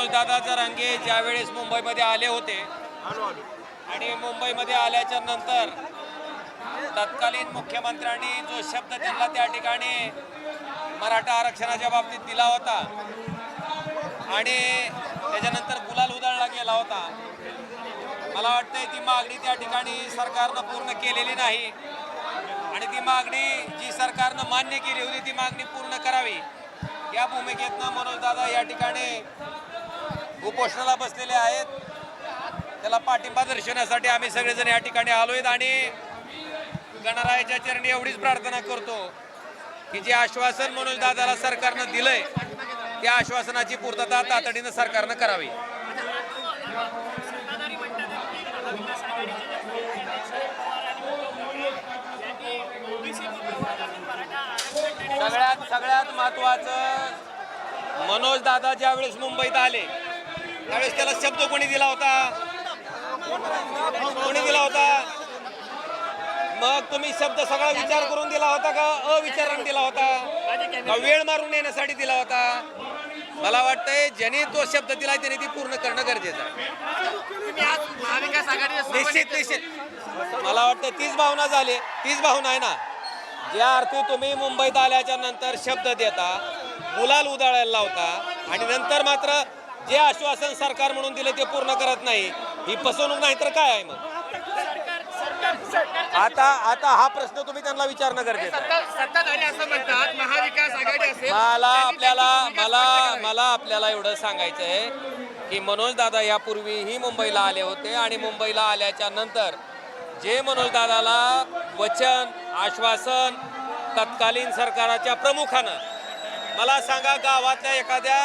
मनोजदादा जरांगे ज्यावेळेस मुंबईमध्ये आले होते. आणि मुंबईमध्ये आल्याच्यानंतर तत्कालीन मुख्यमंत्र्यांनी जो शब्द त्यांना त्या ठिकाणी मराठा आरक्षणाच्या बाबतीत दिला होता आणि त्याच्यानंतर गुलाल उधळला गेला होता. मला वाटतंय ती मागणी त्या ठिकाणी सरकारनं पूर्ण केलेली नाही. आणि ती मागणी जी सरकारनं मान्य केली होती ती मागणी पूर्ण करावी. या भूमिकेतनं मनोजदादा या ठिकाणी उपोषणाला बसलेले आहेत. त्याला पाठिंबा दर्शवण्यासाठी आम्ही सगळेजण या ठिकाणी आलोय आणि गणरायाच्या चरणी एवढीच प्रार्थना करतो की जे आश्वासन मनोजदादाला सरकारनं दिलंय त्या आश्वासनाची पूर्तता तातडीनं सरकारनं करावी. सगळ्यात सगळ्यात महत्वाचं मनोज दादा ज्यावेळेस मुंबईत आले त्यावेळेस त्याला शब्द कोणी दिला होता? कोणी दिला होता? मग तुम्ही शब्द सगळा विचार करून दिला होता का? अविचाराने दिला होता? का वेळ मारून येण्यासाठी दिला होता? मला वाटतंय ज्याने तो शब्द दिला त्याने ती पूर्ण करणं गरजेचं आहे. निश्चित निश्चित. मला वाटतं तीच भावना झाली. तीच भावना आहे ना? ज्या अर्थी तुम्ही मुंबईत आल्याच्यानंतर शब्द देता गुलाल उधळायला लावता आणि नंतर मात्र जे आश्वासन सरकार म्हणून दिले ते पूर्ण करत नाही. ही फसवणूक नाही तर काय आहे मग? आता आता हा प्रश्न तुम्ही त्यांना विचारणं गरजेचं आहे. सत्ता- सत्ताधारी असं म्हणतात महाविकास आघाडी असेल मला आपल्याला मला. मला आपल्याला एवढं सांगायचं आहे की मनोज दादा यापूर्वीही मुंबईला आले होते आणि मुंबईला आल्याच्यानंतर जे मनोज दादाला वचन आश्वासन तत्कालीन सरकाराच्या प्रमुखानं मला सांगा गावातल्या एखाद्या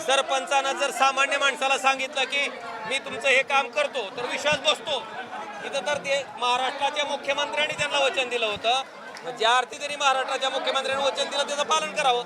सरपंचानं जर सामान्य माणसाला सांगितलं की मी तुमचं हे काम करतो तर विश्वास बसतो. इथं तर ते महाराष्ट्राच्या मुख्यमंत्र्यांनी त्यांना वचन दिलं होतं. ज्या अर्थी त्यांनी महाराष्ट्राच्या मुख्यमंत्र्यांनी वचन दिलं त्याचं पालन करावं.